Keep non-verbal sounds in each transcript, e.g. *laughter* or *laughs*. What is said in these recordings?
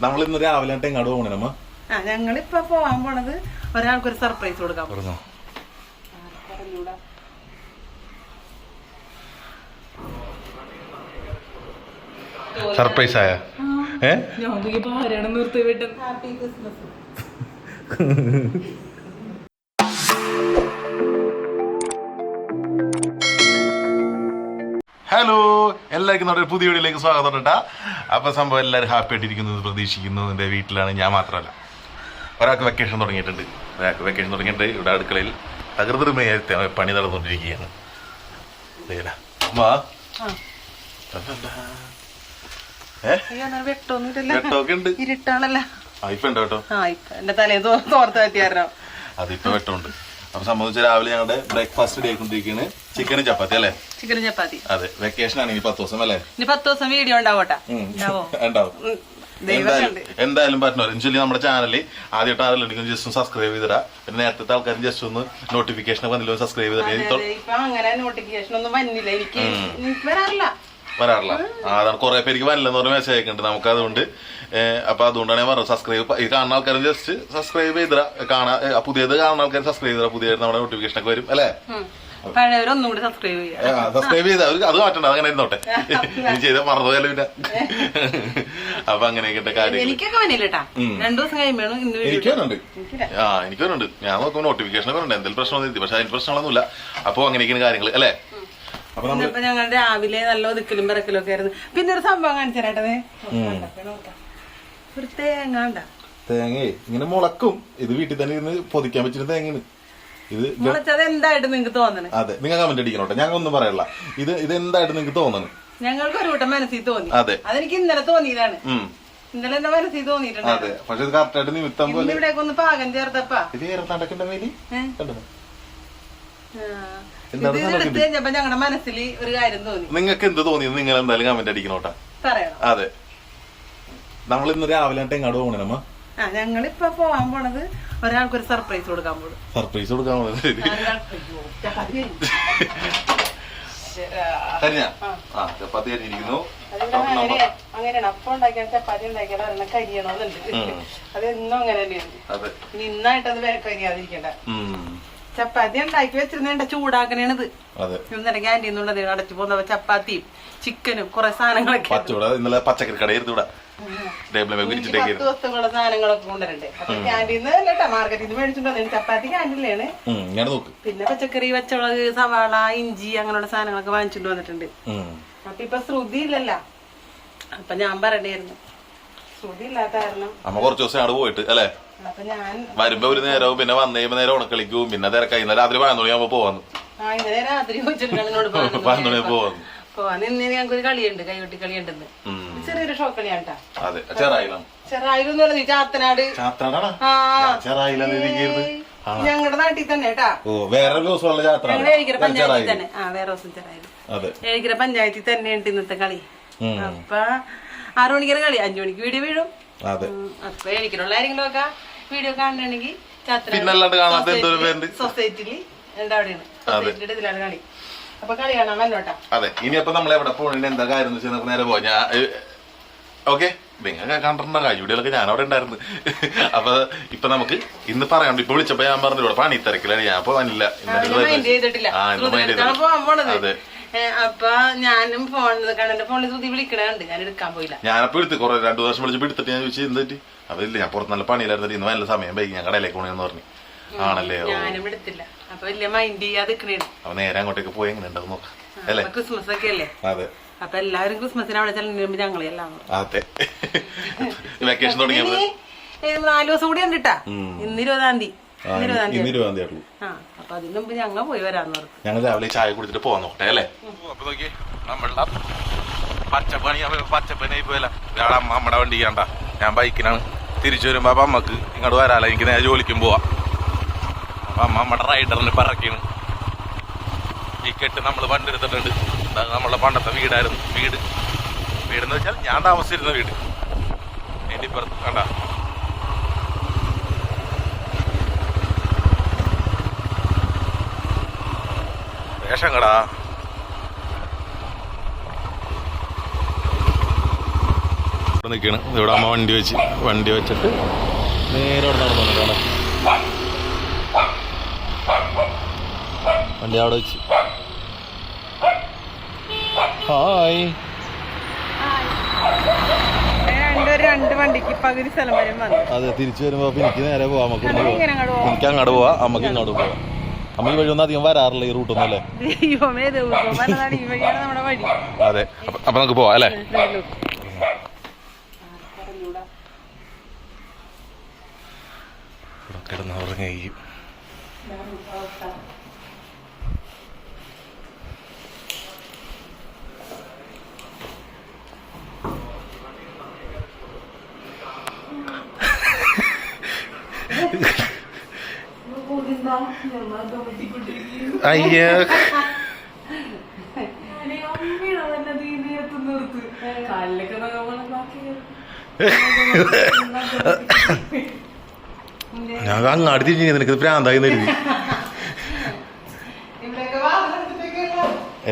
നമ്മൾ ഇന്ന് രാവിലെ എങ്ങോട്ട് പോകണമ്മ ആ ഞങ്ങളിപ്പോ പോവാൻ പോണത് ഒരാൾക്കൊരു സർപ്രൈസ് കൊടുക്കാം. പറഞ്ഞോ. സർപ്രൈസ് ആയ? ഏഹ് നിർത്തി വിട്ടു ഹാപ്പി ക്രിസ്മസ് എല്ലാവർക്കും നമ്മുടെ പുതിയ വീഡിയോയിലേക്ക് സ്വാഗതം കേട്ടാ അപ്പോൾ സംഭവം എല്ലാവരും ഹാപ്പി ആയിട്ടിരിക്കുന്നു എന്ന് പ്രതീക്ഷിക്കുന്നു. എന്റെ വീട്ടിലാണ് ഞാൻ മാത്രമല്ല. ഒരാൾക്ക് വെക്കേഷൻ തുടങ്ങിയിട്ടുണ്ട്. ഒരാൾക്ക് വെക്കേഷൻ തുടങ്ങിയിട്ട് ഇവിടെ അടുക്കളയിൽ തകൃതമയ പണി നടന്നുകൊണ്ടിരിക്കുകയാണ്. വെട്ടമൊക്കെ ഉണ്ട് അതിപ്പോ വെട്ടമുണ്ട്. അപ്പൊ സംബന്ധിച്ച് രാവിലെ ഞങ്ങളുടെ ബ്രേക്ക്ഫാസ്റ്റ് ഡേ ചിക്കൻ ചിക്കനും ചപ്പാത്തി അല്ലേ? ചിക്കൻ ചപ്പാത്തി. അതെ വെക്കേഷൻ ആണ് ഇനി പത്ത് ദിവസം അല്ലേ? ഇനി പത്ത് ദിവസം വീഡിയോ ഉണ്ടാവട്ടെ? *laughs* ഉണ്ടാവും? എന്തായാലും കണ്ട്. ചൊല്ലി ഇൻഷുലി നമ്മുടെ ചാനലിൽ ആദ്യമായിട്ട് ആരെങ്കിലും ജസ്റ്റ് ഒന്ന് സബ്സ്ക്രൈബ് ചെയ്തിടാ. പിന്നെ നേരത്തെ ആൾക്കാരും ജസ്റ്റ് ഒന്ന് നോട്ടിഫിക്കേഷൻ വന്നില്ല സബ്സ്ക്രൈബ് ചെയ്തിട്ട് അങ്ങനെ നോട്ടിഫിക്കേഷൻ ഒന്നും വന്നില്ല. എനിക്ക് വരാറില്ല. വരാറില്ല. അതാണ് കുറെ പേർക്ക് വരില്ലെന്ന് പറഞ്ഞ മെസ്സേജ് അയക്കുന്നുണ്ട്. നമുക്ക് അതുകൊണ്ട് അപ്പൊ അതുകൊണ്ടാണ് ഞാൻ പറഞ്ഞത് സബ്സ്ക്രൈബ് ഈ കാണുന്ന ആൾക്കാരും ജസ്റ്റ് സബ്സ്ക്രൈബ് ചെയ്ത കാണാ പുതിയത് കാണുന്ന ആൾക്കാർ സബ്സ്ക്രൈബ് ചെയ്തിടാ. പുതിയ നമ്മുടെ നോട്ടിഫിക്കേഷൻ ഒക്കെ വരും അല്ലേ? സബ്സ്ക്രൈബ് ചെയ്ത. അത് മാറ്റണ്ട അങ്ങനെ ഇരുന്നോട്ടെ. *laughs* ഇനി ചെയ്ത മറന്നുപോയാലും പിന്നെ. *laughs* അപ്പൊ അങ്ങനെയൊക്കെ കാര്യം എനിക്ക് വരുന്നുണ്ട് ആ എനിക്ക് വരുന്നുണ്ട് ഞാൻ നോക്കുമ്പോൾ നോട്ടിഫിക്കേഷൻ ഒക്കെ ഉണ്ട് എന്തെങ്കിലും പ്രശ്നമൊന്നും പക്ഷെ അതിന് പ്രശ്നങ്ങളൊന്നുമില്ല. അപ്പൊ അങ്ങനെയൊക്കെയാണ് കാര്യങ്ങൾ അല്ലേ? ഇന്നിപ്പോ ഞങ്ങൾ രാവിലെ നല്ല ഒതുക്കലും പിറക്കലും ഒക്കെ ആയിരുന്നു. പിന്നെ ഒരു സംഭവം കാണിച്ചു ഒരു തേങ്ങ ഉണ്ടാ തേങ്ങയെ ഇങ്ങനെ മുളക്കും. ഇത് വീട്ടിൽ തന്നെ ഇരുന്ന് പൊതിക്കാൻ പറ്റുന്ന തേങ്ങയാണ്. ഇത് മുളച്ചത് എന്തായിട്ട് നിങ്ങക്ക് തോന്നണേ? അതെ നിങ്ങൾ കമന്റ് അടിക്കണോട്ടെ. ഞങ്ങൾ ഒന്നും പറയല്ല ഇത് ഇത് എന്തായിട്ട് നിങ്ങൾക്ക് തോന്നണേ? ഞങ്ങൾക്ക് ഒരു കൂട്ടം മനസ്സിൽ തോന്നി. അതെ. അതെനിക്ക് ഇന്നലെ തോന്നിയതാണ്. ഇന്നലെ എന്റെ മനസ്സിൽ തോന്നിയിട്ടുണ്ട്. അതെ പക്ഷെ ഇത് കറക്റ്റ് ആയിട്ട് നിമിത്തം പോലെ ഇവിടേക്ക് ഒന്ന് പാകം ചേർത്തപ്പാ. ഇത് വേറെ നടക്കേണ്ട മേലി? കണ്ടോ? ഇത് എടുത്ത് കഴിഞ്ഞപ്പോ ഞങ്ങളുടെ മനസ്സിൽ ഒരു കാര്യം തോന്നി. നിങ്ങൾക്ക് എന്ത് തോന്നിയത്? നിങ്ങൾ എന്തായാലും കമന്റ് അടിക്കണോട്ടാ പറയണം? അതെ. നമ്മൾ ഇന്ന് രാവിലെ എങ്ങോട്ട് പോകണമ്മ ആ ഞങ്ങളിപ്പോ പോവാൻ പോണത് ഒരാൾക്കൊരു സർപ്രൈസ് കൊടുക്കാൻ പോകും സർപ്രൈസ് കൊടുക്കാൻ പോകുന്നത് കരിഞ്ഞ ആ ചപ്പാത്തി കരിഞ്ഞിരിക്കുന്നു അങ്ങനെയാണ്. അപ്പം ഉണ്ടാക്കിയാൽ ചപ്പാത്തി ഉണ്ടാക്കിയാൽ ഒരെണ്ണം കരിയണമെന്നുണ്ട് അത് ഇന്നും അങ്ങനെ തന്നെയാണ് ഇന്നായിട്ട് അത് കരിയാതിരിക്കണ്ട. ചപ്പാത്തി ഉണ്ടാക്കി വെച്ചിരുന്നേണ്ട ചൂടാക്കണേണത്. ഇന്നലെ ക്യാന്റീൻ നിന്നുള്ളത് അടച്ചു പോകുന്ന ചപ്പാത്തിയും ചിക്കനും കുറെ സാധനങ്ങളൊക്കെ ഇന്നലെ പച്ചക്കറി കട ഇരുത്തൂടെ ടേബിളിൽ എനിക്ക് വിരിച്ചിട്ടേക്ക് പത്ത് ദിവസത്തേക്കുള്ള സാധനങ്ങളൊക്കെ കൊണ്ടുവരണ്ടേ. അപ്പൊ ക്യാന്റീന്ന് അല്ലട്ടാ മാർക്കറ്റിൽ നിന്ന് മേടിച്ചിട്ടുണ്ടോ ചപ്പാത്തി ക്യാന്റീനിലാണ് പിന്നെ പച്ചക്കറി പച്ചമുളക് സവാള ഇഞ്ചി അങ്ങനെയുള്ള സാധനങ്ങളൊക്കെ വാങ്ങിച്ചിട്ട് വന്നിട്ടുണ്ട്. അപ്പൊ ഇപ്പൊ ശ്രുതി ഇല്ലല്ല. അപ്പൊ ഞാൻ പറയണ്ടായിരുന്നു ശ്രുതി ഇല്ലാത്ത കാരണം. അമ്മ കുറച്ച് ദിവസം അവിടെ പോയിട്ട് അല്ലേ? വരുമ്പോ ഒരു നേരവും പിന്നെ വന്നു കഴിയുമ്പോ നേരം ഉണക്കളിക്കും. പിന്നെ തിരക്കായി ഇന്നലെ രാത്രി പതിനൊന്ന് മണിയാകുമ്പോ പോവാന്ന്. ആ ഇന്നലെ രാത്രി ചോദിച്ചിട്ടാണ് എന്നോട് പതിനൊന്ന് മണി പോവാന്ന്. കളിയുണ്ട് കൈകൊട്ടി കളിയുണ്ടെന്ന്. ചെറിയൊരു കളിയാണ് പറഞ്ഞു ചാത്തനാട്. ഞങ്ങളുടെ നാട്ടിൽ തന്നെ കേട്ടാ. വേറെ ഏഴിക്കര പഞ്ചായത്തിൽ തന്നെ. ആ വേറെ ദിവസം ഏഴിക്കര പഞ്ചായത്തിൽ തന്നെയുണ്ട് ഇന്നത്തെ കളി. അപ്പൊ ആറു മണിക്കര കളി. അഞ്ചു മണിക്ക് വീഡിയോ വീഴും. അതെ. ഉം, അപ്പൊ ഏഴിക്കലുള്ള ആരെങ്കിലും ഒക്കെ വീഡിയോ കാണണമെങ്കിൽ കാണാത്ത എന്തൊരു പേരുണ്ട്? സൊസൈറ്റിയിൽ എന്താ അവിടെയാണ്? സൊസൈറ്റിയുടെ ഇതിലാണ് കളി. അപ്പൊ കളി കാണാൻ വന്നോട്ടാ അതെ. ഇനി അപ്പൊ നമ്മൾ എവിടെ പോകണേ എന്താ കാര്യം എന്ന് വെച്ചാൽ നേരെ പോവാ. ഞാൻ ഓക്കെ. നിങ്ങൾ കണ്ടിട്ടുണ്ട? കയ്യൂടികളൊക്കെ ഞാൻ അവിടെ ഉണ്ടായിരുന്നു. *laughs* അപ്പൊ ഇപ്പൊ നമുക്ക് ഇന്ന് പറയാം ഇപ്പൊ വിളിച്ചപ്പോ ഞാൻ പറഞ്ഞു ഇവിടെ പണി തിരക്കിലാണ് ഞാൻ പോവാനില്ല വന്നില്ല. ആ ഇന്ന് മൈൻഡ് അതെ. അപ്പൊ ഞാനും ഫോൺ കണ്ണന്റെ ഫോണിൽ ശ്രുതി വിളിക്കണുണ്ട്. ഞാൻ എടുക്കാൻ പോയില്ല. ഞാനപ്പോ എടുത്ത് കുറെ രണ്ടു വർഷം വിളിച്ചപ്പോ എടുത്തിട്ട് ഞാൻ ചോദിച്ചു എന്ത് അതല്ലേ ഞാൻ പുറത്ത് നല്ല പണിയിലായിരുന്നു ഇന്ന് നല്ല സമയം വൈകി ഞാൻ കടയിലേക്ക് പോണെന്ന് പറഞ്ഞു. ആണല്ലേ? ഞാനും എടുത്തില്ല. അപ്പൊ വലിയ മൈൻഡ് ചെയ്യാതെ അപ്പൊ നേരെ അങ്ങോട്ടേക്ക് പോയി എങ്ങനെ ഉണ്ടാവും നോക്കാം. അല്ലേ? ക്രിസ്മസ് ഒക്കെ അല്ലേ? അതെ. അപ്പൊ എല്ലാവരും ക്രിസ്മസിന് അവിടെ ചെല്ലുമ്പോ ഞങ്ങളെ എല്ലാം അതെ. *laughs* വെക്കേഷൻ തുടങ്ങിയത് നാല് ദിവസം കൂടി ഉണ്ട്. ഇന്ന് ഇരുപതാം തീയതി. ഇന്ന് ഇരുപതാം തീയതി ഇരുപതാം തീയതി ആ. അപ്പൊ അതിന് മുമ്പ് ഞങ്ങൾ പോയി വരാന്ന് പറഞ്ഞു. ഞങ്ങൾ രാവിലെ ചായ കുടിച്ചിട്ട് പോവാൻ നോക്കട്ടെ അല്ലേ? അപ്പൊ നോക്കിയേ നമ്മളുടെ പച്ചപ്പണി പച്ചപ്പണി പോയല്ല ഇയാളെ അമ്മ നമ്മുടെ വണ്ടി ചെയ്യണ്ട ഞാൻ ബൈക്കിനാണ്. തിരിച്ചു വരുമ്പോ അപ്പൊ അമ്മയ്ക്ക് ഇങ്ങോട്ട് വരാല എനിക്ക് നേരെ ജോലിക്കും പോവാ. അപ്പൊ അമ്മ നമ്മുടെ റൈഡറിന് പറക്കാണ്. ഈ കെട്ട് നമ്മൾ പണ്ടെടുത്തിട്ടുണ്ട്. നമ്മളെ പണ്ടത്തെ വീടായിരുന്നു വീട്. വീടെന്ന് വെച്ചാൽ ഞാൻ താമസിച്ചിരുന്ന വീട്. എന്റെ ഇപ്പുറത്ത് കണ്ട. റേഷൻ കടാ ഇവിടെ നിൽക്കണം ഇവിടെ അമ്മ വണ്ടി വെച്ച് വണ്ടി വെച്ചിട്ട് നേരെ അവിടെ നടന്നു കാണാം വണ്ടി അവിടെ വെച്ച്. ഹായ്. അതെ തിരിച്ചു വരുമ്പോ എനിക്ക് നേരെ പോവാം. നമുക്ക്. എനിക്ക് അങ്ങോട്ട് പോവാം. അമ്മയ്ക്ക് ഇങ്ങോട്ട് പോവാം. അമ്മ ഈ വഴി ഒന്നും അധികം വരാറില്ല ഈ റൂട്ടൊന്നും അല്ലേ? ദൈവമേ ദിവസം വന്നതാണ് ഈ വഴിയാണ് നമ്മുടെ വഴി. അതെ. അപ്പൊ- അപ്പൊ നമുക്ക് പോവാം അല്ലേ. ഇവിടെ കിടന്ന് അയ്യ. ഞാൻ അങ്ങാടി തിരിഞ്ഞു നിനക്ക് പ്രാന്തായി നിരുതി.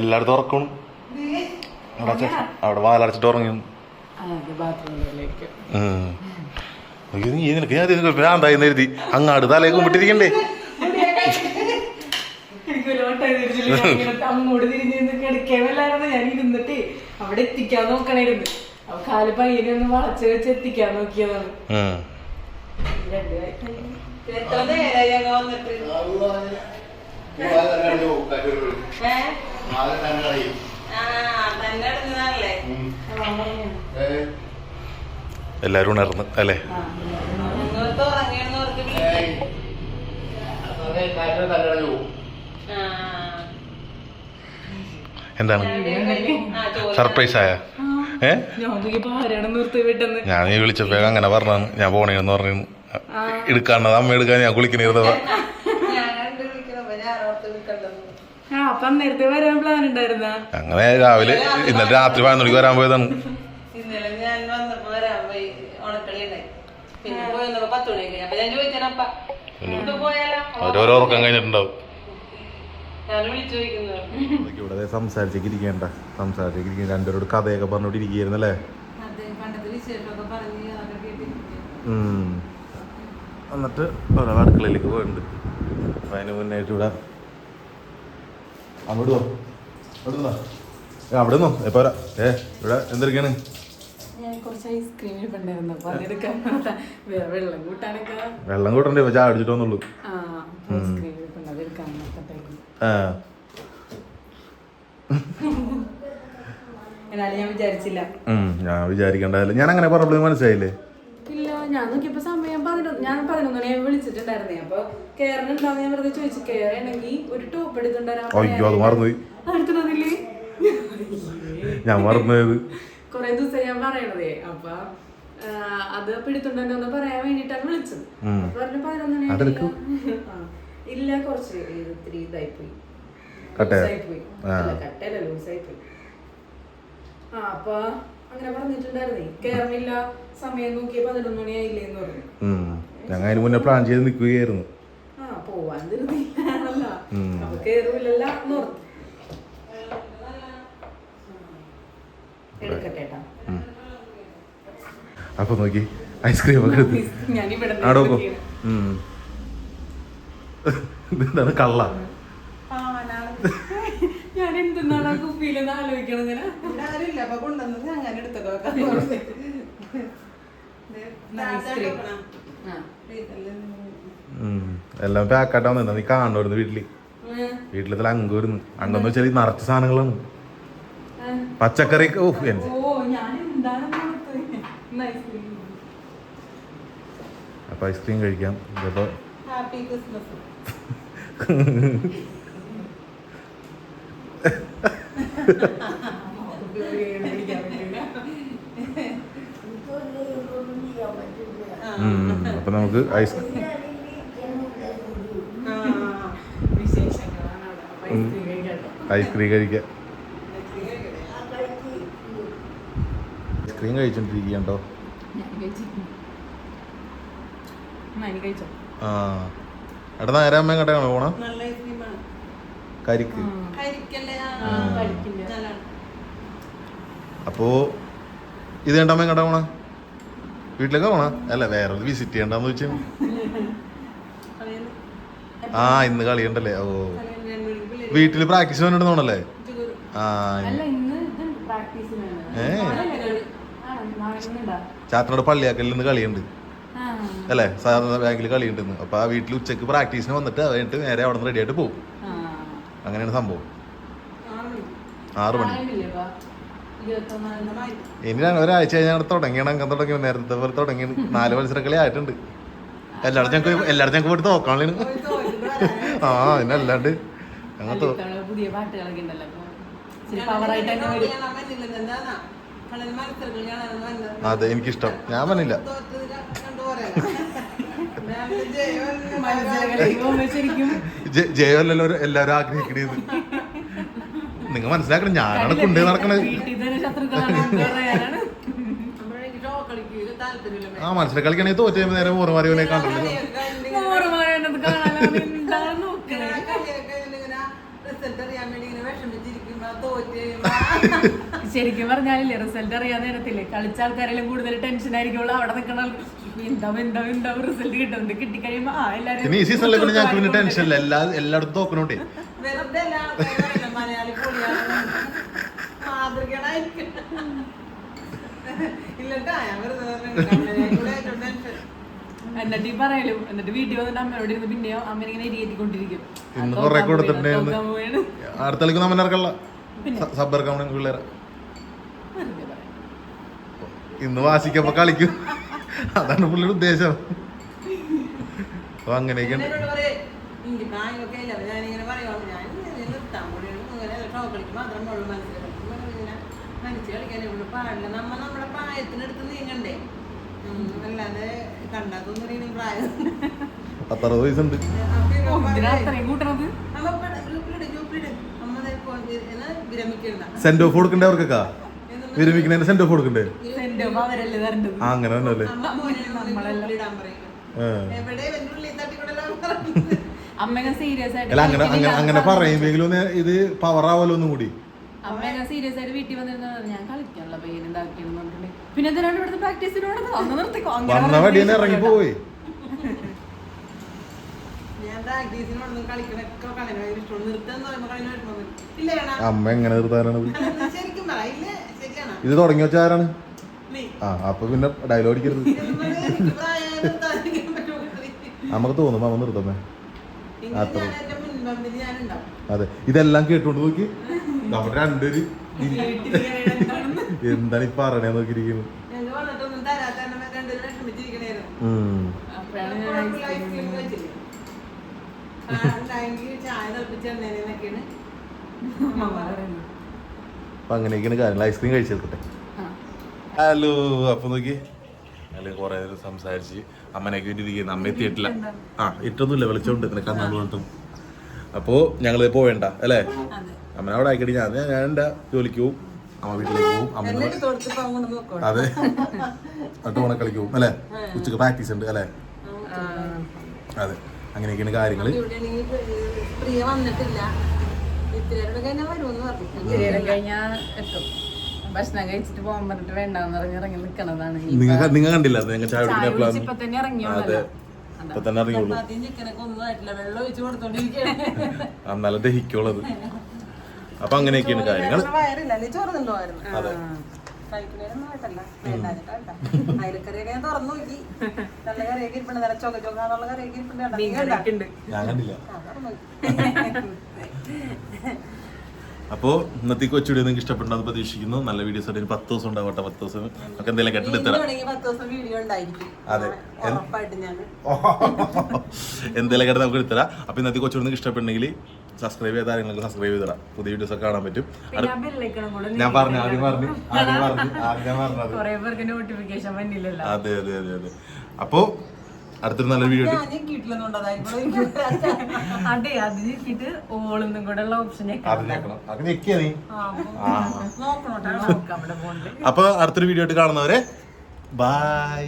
എല്ലായിടത്തും ഉറക്കണം അവിടെ വാലടച്ചിട്ട് ഉറങ്ങി. നീ നിനക്ക് ഞാൻ ഭ്രാന്തായി എഴുതി അങ്ങാട് തലയൊക്കെ വിട്ടിരിക്കണ്ടേ എനിക്ക് ഒരു വട്ടം തിരിച്ചില്ല. ഞാൻ ഇങ്ങനെ അങ്ങോട്ട് തിരിഞ്ഞ് നിന്ന് കിടക്കേമല്ലായിരുന്നു. ഞാൻ ഇരുന്നിട്ട് അവിടെ എത്തിക്കാൻ നോക്കണായിരുന്നു അപ്പൊ കാൽ പയ്യനെ ഒന്ന് വളച്ച് വെച്ച് എത്തിക്കാൻ നോക്കിയതാണ്. എത്ര നേരായി വന്നിട്ട്? എല്ലാരും ഉണർന്ന് അല്ലേ? ഉറങ്ങിയെന്ന് ഓർത്ത് വിളിച്ചു. ആ. എന്താണ്? സർപ്രൈസ് ആയ ഞാൻ നീ വിളിച്ചപ്പോ അങ്ങനെ പറഞ്ഞു ഞാൻ പോണേന്ന് പറഞ്ഞു എടുക്കാണ്ടത് അമ്മ എടുക്കാൻ ഞാൻ കുളിക്കണിരുന്നതാ ആ അപ്പൊ നേരത്തെ വരാൻ പ്ലാൻ ഉണ്ടായിരുന്ന? അങ്ങനെ രാവിലെ ഇന്നലെ രാത്രി പതിനൊന്ന് മണിക്ക് വരാൻ പോയതാണ്. ഇന്നലെ ഞാൻ വന്നപ്പോ വരാൻ പോയി ഉണ്ടായി. പിന്നെ പോയി പത്ത് അപ്പൊ ഞാൻ ഓരോരോ ഉറക്കം കഴിഞ്ഞിട്ടുണ്ടാവും. ഇവിടെ സംസാരിച്ചേക്ക് ഇരിക്കേണ്ട സംസാരിച്ചേക്ക് രണ്ടുപേരോട് കഥയൊക്കെ പറഞ്ഞോണ്ട് ഇരിക്കുകയായിരുന്നല്ലേ. എന്നിട്ട് ഓരോ അടുക്കളയിലേക്ക് പോയിട്ടുണ്ട്. അപ്പൊ അതിന് മുന്നായിട്ട് ഇവിടെ അങ്ങോട്ട് പോ അവിടെ അവിടെ നിന്നോ. എപ്പോ ഏ ഇവിടെ എന്തൊക്കെയാണ് വെള്ളം കൂട്ടണ്ടേ? ഇപ്പൊ ചായ അടിച്ചിട്ട് വന്നുള്ളൂ ആ ഐസ്ക്രീം ഇരിപ്പുണ്ട് അതെടുക്കാൻ നോക്കട്ടായിരുന്നു ആ എന്നാലും ഞാൻ വിചാരിച്ചില്ല. ഞാൻ വിചാരിക്കണ്ടായാലും ഞാൻ അങ്ങനെ പറഞ്ഞപ്പോൾ മനസ്സിലായില്ലേ? ഇല്ല ഞാൻ നോക്കിയപ്പോ സമയം പതിനൊന്ന് ഞാൻ വിളിച്ചിട്ടുണ്ടായിരുന്നേ. അപ്പൊ ഞാൻ വെറുതെ ചോദിച്ചു. ഒരു ടോപ്പ് അയ്യോ അത് മറന്നുപോയി. ഞാൻ മറന്നത്. കൊറേ ദിവസം ഞാൻ പറയണതേ. അപ്പൊ അത് ഒന്ന് പറയാൻ വേണ്ടിട്ടാണ് വിളിച്ചത്. പറഞ്ഞു പതിനൊന്ന് മണി അതെടുക്കൂ. ആ. ഇല്ല കുറച്ച് ഇത് ഇത്തിരി ഇതായി പോയി കട്ടയാ? പോയി കട്ടയല്ല ലൂസായി പോയി ആ അപ്പൊ അങ്ങനെ പറഞ്ഞിട്ടുണ്ടായിരുന്നേ കേറണില്ല സമയം നോക്കി പതിനൊന്ന് മണിയായില്ലേന്ന് പറഞ്ഞു. ഞങ്ങൾ അതിന് മുന്നേ പ്ലാൻ ചെയ്ത് നിൽക്കുകയായിരുന്നു. ആ പോവാൻ ധൃതിയിലാണല്ലോ ഉം. അപ്പൊ കേറൂലല്ല എന്നോർത്തു എടുക്കട്ടെ അപ്പൊ നോക്കി ഐസ്ക്രീം ഒക്കെ എടുത്ത്. ഞാനിവിടെ ഇതെന്താണ്? കള്ള. ഞാൻ എന്തെന്നാണ് ആ കുപ്പിയിലെന്ന് ആലോചിക്കണം ഇങ്ങനെ. ആരില്ല അപ്പൊ കൊണ്ടുവന്നത് അങ്ങനെ. എല്ലാം പാക്കാട്ടാ നിന്നാ നീ കാണുന്നു വീട്ടിൽ. വീട്ടിലത്തെ അങ്കൂരുന്നു അങ്കെന്ന് വെച്ചാൽ ഈ നിറച്ച സാധനങ്ങളാണ്. പച്ചക്കറി ഓ എന്റെ. അപ്പൊ ഐസ്ക്രീം കഴിക്കാം. ഇതിപ്പോ ഹാപ്പി ക്രിസ്മസ്. അപ്പൊ നമുക്ക് ഐസ് ഐസ്ക്രീം കഴിക്കാം. ഐസ്ക്രീം കഴിച്ചോണ്ടിരിക്കണ്ടോ ഞാൻ കഴിച്ചു ഞാൻ കഴിച്ചോ? ആ. എടാ നേരെ അമ്മ എങ്ങോട്ടാണ് പോണ? കരിക്ക്. അപ്പോ ഇത് കണ്ടമ്മ എങ്ങോട്ടാ പോണ വീട്ടിലേക്ക് പോണ? അല്ല വേറെ വിസിറ്റ് ചെയ്യണ്ടെന്ന് വെച്ചാൽ ആ ഇന്ന് കളിയുണ്ടല്ലേ? ഓ. വീട്ടിൽ പ്രാക്ടീസ് വേണ്ടിട്ടുണ്ടല്ലേ ആ ഏ. ചാത്തനോട് പള്ളിയാക്കലിൽ നിന്ന് കളിയുണ്ട്. അല്ലേ? സാധാരണ ബാങ്കിൽ കളി ഉണ്ട് അപ്പൊ ആ വീട്ടിൽ ഉച്ചയ്ക്ക് പ്രാക്ടീസിന് വന്നിട്ട് അത് കഴിഞ്ഞിട്ട് നേരെ അവിടെ നിന്ന് റെഡി ആയിട്ട് പോകും അങ്ങനെയാണ് സംഭവം. ആറ് മണി. ഇനി ഞാൻ ഒരാഴ്ച കഴിഞ്ഞാൽ തുടങ്ങിയാണ്. അങ്ങനെ തുടങ്ങി. നേരത്തെ പോലെ തുടങ്ങി. നാല് മത്സരക്കളി ആയിട്ടുണ്ട്. എല്ലായിടത്തും ഞങ്ങൾക്ക് എല്ലായിടത്തും ഞങ്ങൾക്ക് പോയിട്ട് നോക്കാണല്ലോ ആ അതിനല്ലാണ്ട് അല്ലാണ്ട് ഞങ്ങൾ പുതിയ പാട്ടുകളൊക്കെ ഉണ്ടല്ലോ. അതെ എനിക്കിഷ്ടം. ഞാൻ പറഞ്ഞില്ല ജയവല്ലോ എല്ലാരും ആഗ്രഹിക്കണത് നിങ്ങൾ മനസ്സിലാക്കണം ഞാനാണ് കൊണ്ടേ നടക്കണത്. ആ മത്സരം കളിക്കണേ തോറ്റ നേരെ ഓർമാരികളെ കണ്ടല്ലോ എന്താണ് നോക്കണേ ശരിക്കും പറഞ്ഞാലില്ലേ റിസൾട്ട് അറിയാൻ നേരത്തില്ലേ? കളിച്ച ആൾക്കാരെല്ലാം കൂടുതൽ ടെൻഷൻ ആയിരിക്കുള്ളൂ. അവിടെ നിൽക്കണ എന്താവും എന്താവും എന്താവും റിസൾട്ട് കിട്ടുന്നുണ്ട് കിട്ടിക്കഴിയുമ്പോ ആ എല്ലാരും പിന്നെ ഈ സീസണിൽ പിന്നെ ഞങ്ങൾക്ക് പിന്നെ ടെൻഷൻ ഇല്ല. എല്ലാ എല്ലായിടത്തും തോക്കണോണ്ടേ. വെറുതെ അല്ല ആൾക്കാര് പറയുന്നത് മലയാളി പൊളിയാണ് മാതൃകയായിരിക്കും ഇല്ലട്ടാ ഞാൻ വെറുതെ പറഞ്ഞതാണ്. ടെൻഷൻ. എന്നിട്ട് ഈ പറയലും എന്നിട്ട് വീട്ടിൽ വന്നിട്ട് അമ്മയോട് ഇരുന്ന് പിന്നെയോ അമ്മ ഇങ്ങനെ എരിയേറ്റിക്കൊണ്ടിരിക്കും. ഇന്ന് കുറെ കൊടുത്തിട്ടുണ്ടായിരുന്നു തോക്കാൻ പോവാണ്. അടുത്ത കളിക്ക് നമ്മൾ ഇറക്കല്ല. സബ് ഇറക്കാൻ പിള്ളേരെ. വെറുതെ പറയാം. ഇന്ന് വാശിക്കപ്പോ കളിക്കും. അതാണ് പുള്ളിയുടെ ഉദ്ദേശം. അപ്പൊ അങ്ങനെയൊക്കെ പ്രായം. വയസ്സുണ്ട്. സെന്റ് ഓഫ് കൊടുക്കണ്ടേ അവർക്കൊക്കെ? വിരമിക്കുന്നതിന് സെന്റ് ഓഫ് കൊടുക്കണ്ടേ? അങ്ങനെ അല്ലേ? അങ്ങനെ അങ്ങനെ അങ്ങനെ പറയുമെങ്കിലും ഇത് പവർ ആവല്ലോ ഒന്നും കൂടി. അമ്മ സീരിയസ് ആയിട്ട് വീട്ടിൽ ഞാൻ കളിക്കാനുള്ള പയ്യൻ ഇതാക്കിയെന്ന് പിന്നെ എന്തിനാണ് ഇവിടുത്തെ പ്രാക്ടീസിന് വേണ്ടത് അന്ന് നിർത്തിക്കോ. അങ്ങനെ വന്ന പറഞ്ഞ് വടി തന്നെ ഇറങ്ങി പോയി ഞാൻ പ്രാക്ടീസിനോടൊന്നും കളിക്കണൊക്കെ കളിന് ഭയങ്കര ഇഷ്ടമാണ്. നിർത്താന്ന് പറയുമ്പോ കളിന് വിഷമം അമ്മ എങ്ങനെ നിർത്താനാണ് ഇത്? തുടങ്ങി വെച്ച ആരാണ്? നീ ആ അപ്പൊ പിന്നെ ഡയലോഗ് അടിക്കരുത് ഇതൊന്നും എനിക്ക് പ്രായം നിർത്താതിരിക്കാൻ പറ്റുമോ കളി? നമുക്ക് തോന്നും അമ്മ നിർത്തമ്മേ അത്ര. അതെ ഇതെല്ലാം കേട്ടോണ്ട് നോക്കി നമ്മുടെ രണ്ടൊരു *laughs* എന്താണ് ഈ പറയണേ നോക്കിയിരിക്കുന്നു ഞങ്ങൾ വന്നിട്ടൊന്നും തരാത്ത എന്നെ രണ്ടുപേരും വിഷമിച്ചിരിക്കണായിരുന്നു ഉം. അപ്പോഴാണ് ഞാൻ ഐസ്ക്രീം തിന്നുന്നത്. *laughs* ചായ തിളപ്പിച്ച് എണ്ണേനൊക്കെയാണ് അമ്മ പറയുന്നത്. അപ്പൊ അങ്ങനെയൊക്കെയാണ് കാര്യങ്ങൾ ഐസ്ക്രീം കഴിച്ചെടുക്കട്ടെ. ഹലോ അപ്പൊ നോക്കി. അല്ലെങ്കിൽ കുറെ നേരം സംസാരിച്ച് അമ്മനൊക്കെ വേണ്ടി അമ്മ എത്തിയിട്ടില്ല. ആ ഇട്ടൊന്നുമില്ല വിളിച്ചോണ്ട് നിനക്ക് അന്നാണ് പറഞ്ഞിട്ടും അപ്പോ ഞങ്ങൾ പോവേണ്ട അല്ലേ? അല്ലെ അമ്മ അവിടെ ആയിക്കടി ഞാൻ ഞാൻ എന്റെ ജോലിക്ക് പോവും. അമ്മ വീട്ടിലേക്ക് പോവും. അമ്മ അതെ. ഓണ കളിക്ക് പോവും അല്ലേ ഉച്ചയ്ക്ക് പ്രാക്ടീസ് ഉണ്ട് അല്ലേ? അതെ. അങ്ങനെയൊക്കെയാണ് കാര്യങ്ങൾ ഇവിടെയാണെങ്കിൽ പ്രിയ വന്നിട്ടില്ല. കഴിഞ്ഞാൽ വരുമെന്ന് പറഞ്ഞു. എത്തും. ഭക്ഷണം കഴിച്ചിട്ട് പോകാൻ പറഞ്ഞിട്ട് വേണ്ടാന്ന് പറഞ്ഞ് ഇറങ്ങി നിക്കണതാണ് നിങ്ങൾ നിങ്ങൾ കണ്ടില്ല നിങ്ങൾ ചായ കുടിക്കാൻ ഇപ്പൊ തന്നെ അതെ. ഇറങ്ങിയോളല്ലോ ഇപ്പൊ തന്നെ അറിയുള്ളൂ ആദ്യം ചിക്കനൊക്കെ ഒന്നും ആയിട്ടില്ല വെള്ളം ഒഴിച്ച് കൊടുത്തോണ്ടിരിക്കുകയാണ്. എന്നാലും ദഹിക്കുള്ളത് അപ്പൊ അങ്ങനെയൊക്കെയാണ് കാര്യങ്ങൾ. അതെ. ഞാൻ കണ്ടില്ല. *laughs* ആ, തുറന്നു നോക്കി. അപ്പോ ഇന്നത്തെ കൊച്ചുകൂടി നിങ്ങൾക്ക് ഇഷ്ടപ്പെട്ടെന്ന് പ്രതീക്ഷിക്കുന്നു. നല്ല വീഡിയോസ് ഒരു പത്ത് ദിവസം ഉണ്ടാവട്ടെ പത്ത് ദിവസം. ഒക്കെ എന്തെങ്കിലും കെട്ടിടത്തരാം അതെ. *laughs* എന്തെങ്കിലും കേട്ട് നമുക്ക് എടുത്തരാം. അപ്പൊ ഇന്നത്തെ കൊച്ചു നിങ്ങൾക്ക് ഇഷ്ടപ്പെട്ടെങ്കിൽ സബ്സ്ക്രൈബ് ചെയ്ത ആരെങ്കിലും സബ്സ്ക്രൈബ് ചെയ്തരാം പുതിയ വീഡിയോസ് ഒക്കെ കാണാൻ പറ്റും. ഞാൻ പറഞ്ഞു ആദ്യം പറഞ്ഞു ആദ്യം പറഞ്ഞു ആദ്യം പറഞ്ഞത്. *laughs* അതെ അതെ അതെ അതെ. അപ്പോ അടുത്തൊരു നല്ല വീഡിയോ അതെ അത് ഞെക്കിട്ട് ഓളൊന്നും കൂടെ ഉള്ള ഓപ്ഷൻ അപ്പൊ അടുത്തൊരു വീഡിയോ ആയിട്ട് കാണുന്നവരെ ബൈ